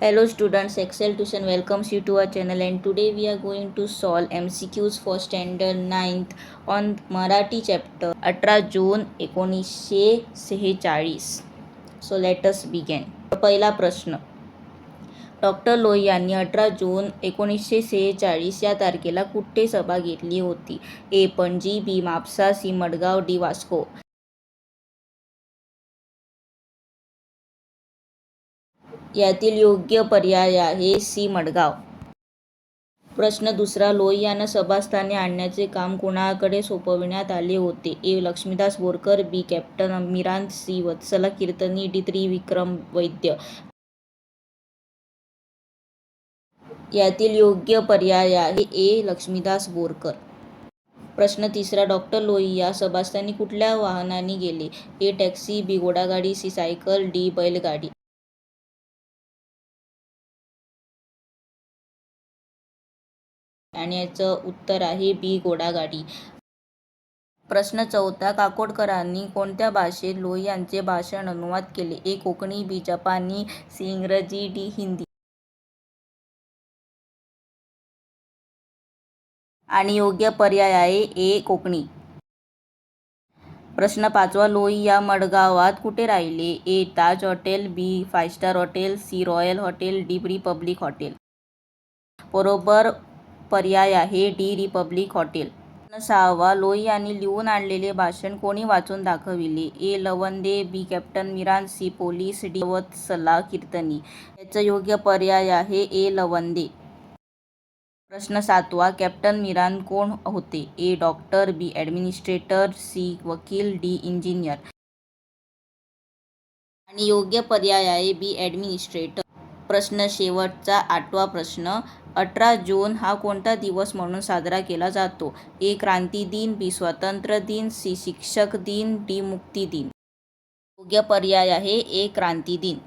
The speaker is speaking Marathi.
Hello students, Excel Tuition welcomes you to our channel and today we are going to solve MCQs for standard 9th on Marathi chapter 18 जून एकोणीसशे सेहेचाळीस सो लेट अस बिगेन पहिला प्रश्न डॉक्टर लोई यांनी अठरा जून एकोणीसशे सेहेचाळीस या तारखेला कुठे सभा घेतली होती A Panaji B Mapusa C Margao D Vasco यातील योग्य पर्याय आहे सी मडगाव. प्रश्न दुसरा लोई यांना सभास्थानी आणण्याचे काम कुणाकडे सोपविण्यात आले होते? A. Laxmidas Borkar B. Captain मिरांत C. Vatsala Kirtani D. Trivikram Vaidya. यातील योग्य पर्याय आहे ए. लक्ष्मीदास बोरकर. प्रश्न तिसरा डॉक्टर लोहिया सभास्थानी कुठल्या वाहनाने गेले? ए. Taxi B. घोडागाडी सी. Cycle D. बैलगाडी. आणि याचं उत्तर आहे बी घोडागाडी. प्रश्न चौथा काकोडकरांनी कोणत्या भाषेत लोहियांचे यांचे भाषण अनुवाद केले? ए कोकणी बी जपानी सी इंग्रजी डी हिंदी. आणि योग्य पर्याय आहे ए कोकणी. प्रश्न पाचवा लोई या मडगावात कुठे राहिले? A Taj hotel B five star hotel C royal hotel D republic hotel. बरोबर पर्याय आहे डी रिपब्लिक हॉटेल. सहावा लोई यांनी लिहून आणलेले भाषण कोणी वाचून दाखविले? A Lavande B captain Miran C police D Vatsala Kirtani. याचं योग्य पर्याय आहे ए लवंदे. प्रश्न सातवा कॅप्टन मिरान कोण होते? A doctor B administrator C वकील डी इंजिनियर. आणि योग्य पर्याय आहे बी ॲडमिनिस्ट्रेटर. प्रश्न शेवटचा आठवा प्रश्न. अठरा जून हा कोणता दिवस म्हणून साजरा केला जातो? ए. क्रांती दिन बी. स्वातंत्र्य दिन सी. शिक्षक दिन डी. मुक्ती दिन. योग्य पर्याय आहे ए. क्रांती दिन.